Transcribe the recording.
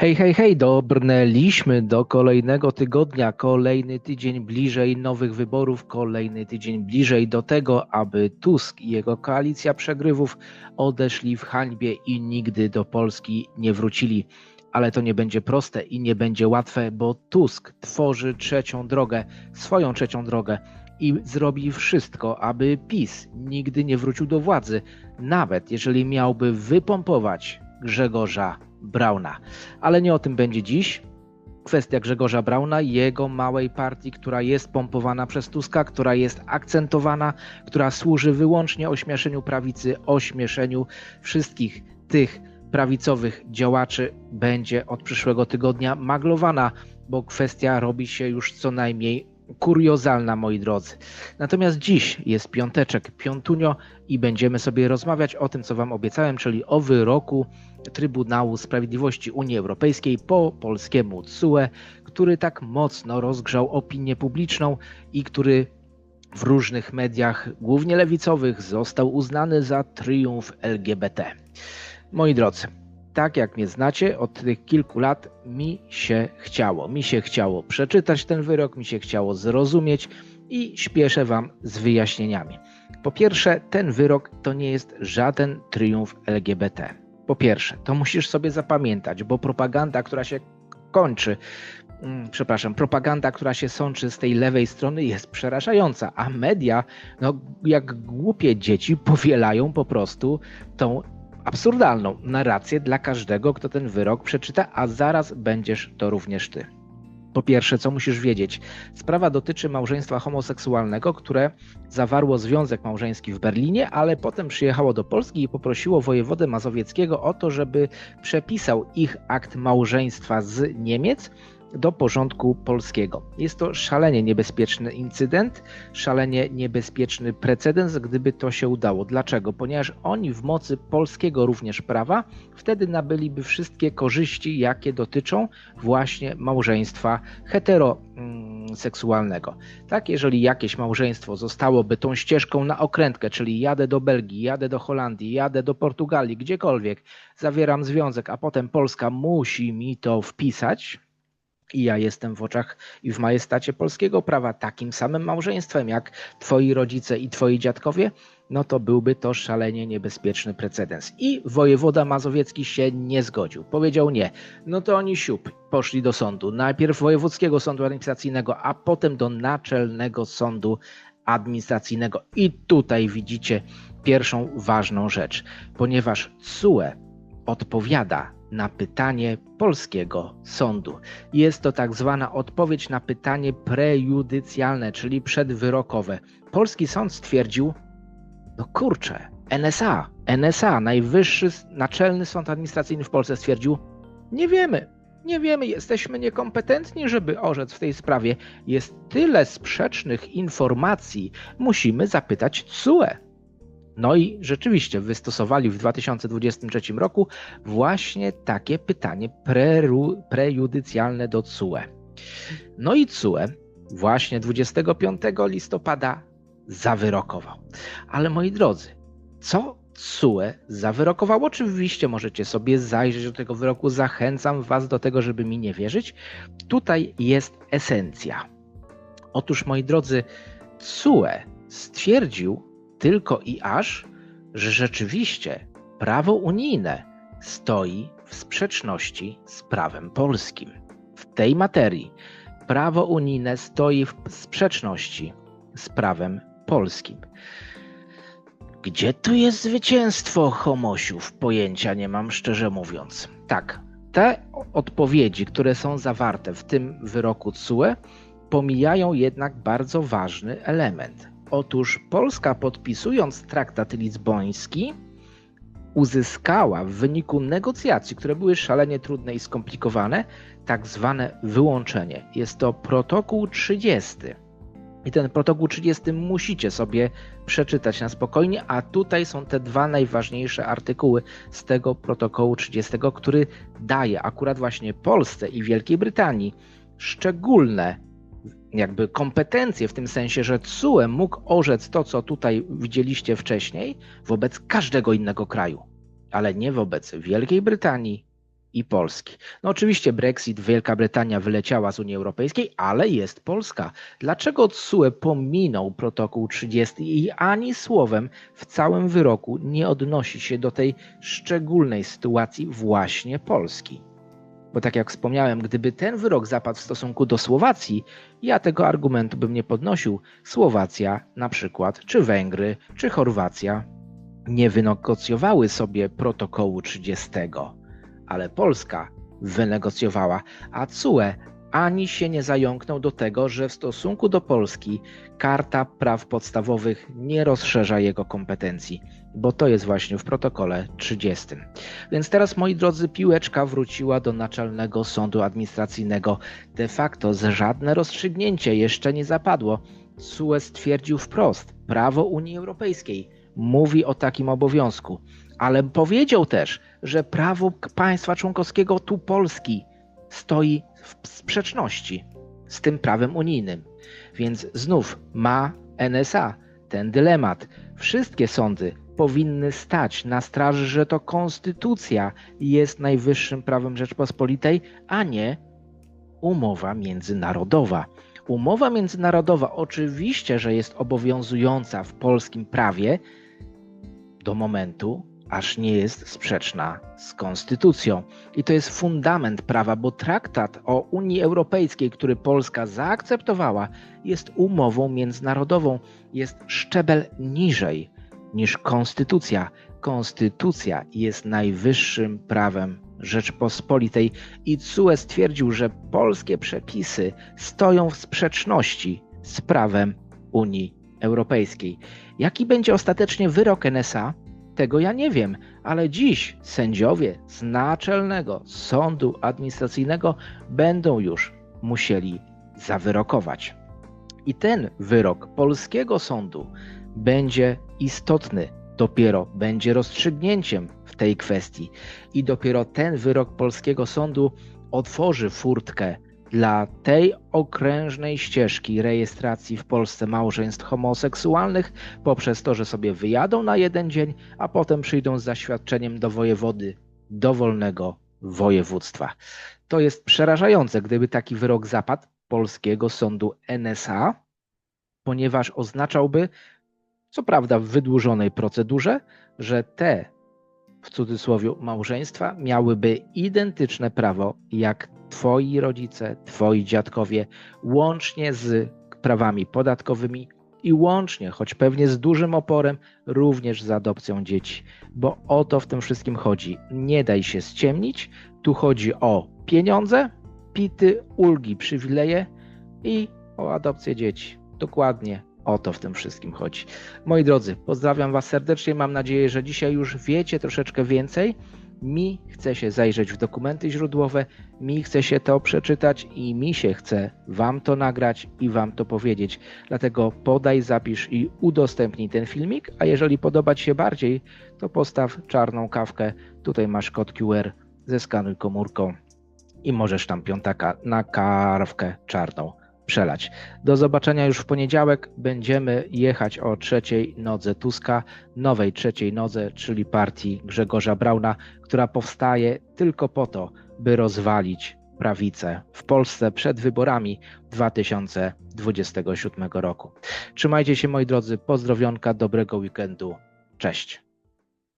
Hej, hej, hej, dobrnęliśmy do kolejnego tygodnia, kolejny tydzień bliżej nowych wyborów, kolejny tydzień bliżej do tego, aby Tusk i jego koalicja przegrywów odeszli w hańbie i nigdy do Polski nie wrócili. Ale to nie będzie proste i nie będzie łatwe, bo Tusk tworzy trzecią drogę, swoją trzecią drogę i zrobi wszystko, aby PiS nigdy nie wrócił do władzy, nawet jeżeli miałby wypompować Grzegorza Brauna. Ale nie o tym będzie dziś. Kwestia Grzegorza Brauna, jego małej partii, która jest pompowana przez Tuska, która jest akcentowana, która służy wyłącznie ośmieszeniu prawicy, ośmieszeniu wszystkich tych prawicowych działaczy, będzie od przyszłego tygodnia maglowana, bo kwestia robi się już co najmniej kuriozalna, moi drodzy. Natomiast dziś jest piąteczek, piątunio i będziemy sobie rozmawiać o tym, co Wam obiecałem, czyli o wyroku Trybunału Sprawiedliwości Unii Europejskiej po polskiemu TSUE, który tak mocno rozgrzał opinię publiczną i który w różnych mediach, głównie lewicowych, został uznany za triumf LGBT. Moi drodzy, tak jak mnie znacie, od tych kilku lat mi się chciało. Mi się chciało przeczytać ten wyrok, mi się chciało zrozumieć i śpieszę Wam z wyjaśnieniami. Po pierwsze, ten wyrok to nie jest żaden triumf LGBT. Po pierwsze, to musisz sobie zapamiętać, bo propaganda, która się kończy, mm, przepraszam, propaganda, która się sączy z tej lewej strony jest przerażająca, a media, no jak głupie dzieci, powielają po prostu tą absurdalną narrację dla każdego, kto ten wyrok przeczyta, a zaraz będziesz to również ty. Po pierwsze, co musisz wiedzieć? Sprawa dotyczy małżeństwa homoseksualnego, które zawarło związek małżeński w Berlinie, ale potem przyjechało do Polski i poprosiło wojewodę mazowieckiego o to, żeby przepisał ich akt małżeństwa z Niemiec do porządku polskiego. Jest to szalenie niebezpieczny incydent, szalenie niebezpieczny precedens, gdyby to się udało. Dlaczego? Ponieważ oni w mocy polskiego również prawa wtedy nabyliby wszystkie korzyści, jakie dotyczą właśnie małżeństwa heteroseksualnego. Tak, jeżeli jakieś małżeństwo zostałoby tą ścieżką na okrętkę, czyli jadę do Belgii, jadę do Holandii, jadę do Portugalii, gdziekolwiek, zawieram związek, a potem Polska musi mi to wpisać, i ja jestem w oczach i w majestacie polskiego prawa takim samym małżeństwem jak twoi rodzice i twoi dziadkowie, no to byłby to szalenie niebezpieczny precedens. I wojewoda mazowiecki się nie zgodził. Powiedział nie. No to oni siup, poszli do sądu. Najpierw wojewódzkiego sądu administracyjnego, a potem do naczelnego sądu administracyjnego. I tutaj widzicie pierwszą ważną rzecz, ponieważ CUE odpowiada na pytanie polskiego sądu. Jest to tak zwana odpowiedź na pytanie prejudycjalne, czyli przedwyrokowe. Polski sąd stwierdził, no kurczę, NSA, NSA, Najwyższy Naczelny Sąd Administracyjny w Polsce stwierdził, nie wiemy, nie wiemy, jesteśmy niekompetentni, żeby orzec w tej sprawie. Jest tyle sprzecznych informacji, musimy zapytać CUE. No i rzeczywiście wystosowali w 2023 roku właśnie takie pytanie preru, prejudycjalne do CUE. No i CUE właśnie 25 listopada zawyrokował. Ale moi drodzy, co CUE zawyrokowało? Oczywiście możecie sobie zajrzeć do tego wyroku. Zachęcam Was do tego, żeby mi nie wierzyć. Tutaj jest esencja. Otóż, moi drodzy, CUE stwierdził, tylko i aż, że rzeczywiście prawo unijne stoi w sprzeczności z prawem polskim. W tej materii prawo unijne stoi w sprzeczności z prawem polskim. Gdzie tu jest zwycięstwo homosiów? Pojęcia nie mam, szczerze mówiąc. Tak, te odpowiedzi, które są zawarte w tym wyroku CUE, pomijają jednak bardzo ważny element. Otóż Polska podpisując traktat lizboński uzyskała w wyniku negocjacji, które były szalenie trudne i skomplikowane, tak zwane wyłączenie. Jest to protokół 30. I ten protokół 30 musicie sobie przeczytać na spokojnie, a tutaj są te dwa najważniejsze artykuły z tego protokołu 30, który daje akurat właśnie Polsce i Wielkiej Brytanii szczególne jakby kompetencje w tym sensie, że CUE mógł orzec to, co tutaj widzieliście wcześniej, wobec każdego innego kraju, ale nie wobec Wielkiej Brytanii, i Polski. No oczywiście Brexit, Wielka Brytania wyleciała z Unii Europejskiej, ale jest Polska. Dlaczego TSUE pominął protokół 30 i ani słowem w całym wyroku nie odnosi się do tej szczególnej sytuacji właśnie Polski? Bo tak jak wspomniałem, gdyby ten wyrok zapadł w stosunku do Słowacji, ja tego argumentu bym nie podnosił. Słowacja na przykład, czy Węgry, czy Chorwacja nie wynegocjowały sobie protokołu 30 ale Polska wynegocjowała, a CUE ani się nie zająknął do tego, że w stosunku do Polski Karta Praw Podstawowych nie rozszerza jego kompetencji, bo to jest właśnie w protokole 30. Więc teraz, moi drodzy, piłeczka wróciła do Naczelnego Sądu Administracyjnego. De facto żadne rozstrzygnięcie jeszcze nie zapadło. CUE stwierdził wprost, prawo Unii Europejskiej mówi o takim obowiązku ale powiedział też, że prawo państwa członkowskiego, tu Polski, stoi w sprzeczności z tym prawem unijnym. Więc znów ma NSA ten dylemat. Wszystkie sądy powinny stać na straży, że to konstytucja jest najwyższym prawem Rzeczpospolitej, a nie umowa międzynarodowa. Umowa międzynarodowa oczywiście, że jest obowiązująca w polskim prawie do momentu, aż nie jest sprzeczna z konstytucją. I to jest fundament prawa, bo traktat o Unii Europejskiej, który Polska zaakceptowała, jest umową międzynarodową, jest szczebel niżej niż konstytucja. Konstytucja jest najwyższym prawem Rzeczpospolitej i CUE stwierdził, że polskie przepisy stoją w sprzeczności z prawem Unii Europejskiej. Jaki będzie ostatecznie wyrok NSA? Tego ja nie wiem, ale dziś sędziowie z Naczelnego Sądu Administracyjnego będą już musieli zawyrokować. I ten wyrok polskiego sądu będzie istotny, dopiero będzie rozstrzygnięciem w tej kwestii. I dopiero ten wyrok polskiego sądu otworzy furtkę dla tej okrężnej ścieżki rejestracji w Polsce małżeństw homoseksualnych poprzez to, że sobie wyjadą na jeden dzień, a potem przyjdą z zaświadczeniem do wojewody dowolnego województwa. To jest przerażające, gdyby taki wyrok zapadł polskiego sądu NSA, ponieważ oznaczałby, co prawda w wydłużonej procedurze, że te w cudzysłowie małżeństwa miałyby identyczne prawo jak twoi rodzice, twoi dziadkowie, łącznie z prawami podatkowymi i łącznie, choć pewnie z dużym oporem, również z adopcją dzieci. Bo o to w tym wszystkim chodzi. Nie daj się ściemnić. Tu chodzi o pieniądze, pity, ulgi, przywileje i o adopcję dzieci. Dokładnie o to w tym wszystkim chodzi. Moi drodzy, pozdrawiam Was serdecznie. Mam nadzieję, że dzisiaj już wiecie troszeczkę więcej. Mi chce się zajrzeć w dokumenty źródłowe, mi chce się to przeczytać i mi się chce Wam to nagrać i Wam to powiedzieć. Dlatego podaj, zapisz i udostępnij ten filmik, a jeżeli podoba Ci się bardziej, to postaw czarną kawkę. Tutaj masz kod QR, zeskanuj komórką i możesz tam piątaka na karwkę czarną przelać. Do zobaczenia już w poniedziałek. Będziemy jechać o trzeciej nodze Tuska, nowej trzeciej nodze, czyli partii Grzegorza Brauna, która powstaje tylko po to, by rozwalić prawicę w Polsce przed wyborami 2027 roku. Trzymajcie się moi drodzy, pozdrowionka, dobrego weekendu. Cześć.